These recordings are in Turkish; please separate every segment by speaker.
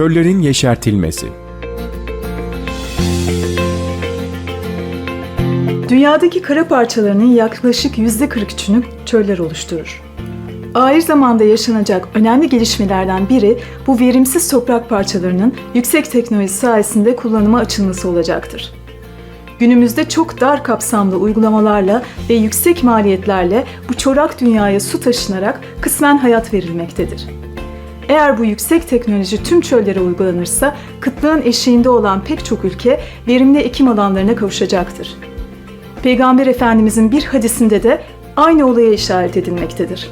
Speaker 1: Çöllerin yeşertilmesi
Speaker 2: Dünyadaki kara parçalarının yaklaşık %43'ünü çöller oluşturur. Ahir zamanda yaşanacak önemli gelişmelerden biri bu verimsiz toprak parçalarının yüksek teknoloji sayesinde kullanıma açılması olacaktır. Günümüzde çok dar kapsamlı uygulamalarla ve yüksek maliyetlerle bu çorak dünyaya su taşınarak kısmen hayat verilmektedir. Eğer bu yüksek teknoloji tüm çöllere uygulanırsa kıtlığın eşiğinde olan pek çok ülke verimli ekim alanlarına kavuşacaktır. Peygamber Efendimizin bir hadisinde de aynı olaya işaret edilmektedir.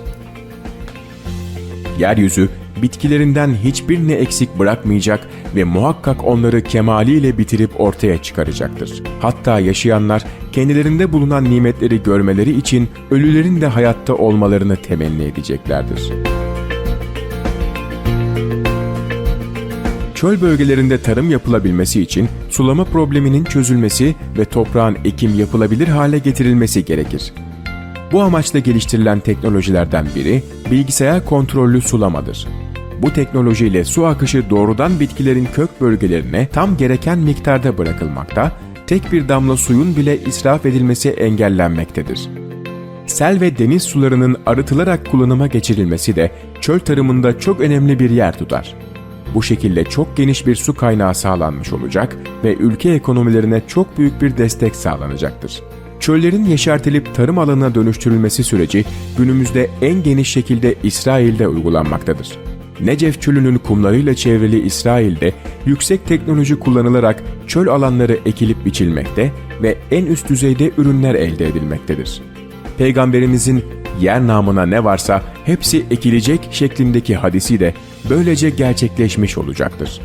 Speaker 1: yeryüzü bitkilerinden hiçbirini eksik bırakmayacak ve muhakkak onları kemaliyle bitirip ortaya çıkaracaktır. Hatta yaşayanlar kendilerinde bulunan nimetleri görmeleri için ölülerin de hayatta olmalarını temenni edeceklerdir. Çöl bölgelerinde tarım yapılabilmesi için sulama probleminin çözülmesi ve toprağın ekim yapılabilir hale getirilmesi gerekir. Bu amaçla geliştirilen teknolojilerden biri bilgisayar kontrollü sulamadır. Bu teknolojiyle su akışı doğrudan bitkilerin kök bölgelerine tam gereken miktarda bırakılmakta, tek bir damla suyun bile israf edilmesi engellenmektedir. Sel ve deniz sularının arıtılarak kullanıma geçirilmesi de çöl tarımında çok önemli bir yer tutar. Bu şekilde çok geniş bir su kaynağı sağlanmış olacak ve ülke ekonomilerine çok büyük bir destek sağlanacaktır. Çöllerin yeşertilip tarım alanına dönüştürülmesi süreci günümüzde en geniş şekilde İsrail'de uygulanmaktadır. Necef çölünün kumlarıyla çevrili İsrail'de yüksek teknoloji kullanılarak çöl alanları ekilip biçilmekte ve en üst düzeyde ürünler elde edilmektedir. Peygamberimizin yer namına ne varsa hepsi ekilecek şeklindeki hadisi de böylece gerçekleşmiş olacaktır.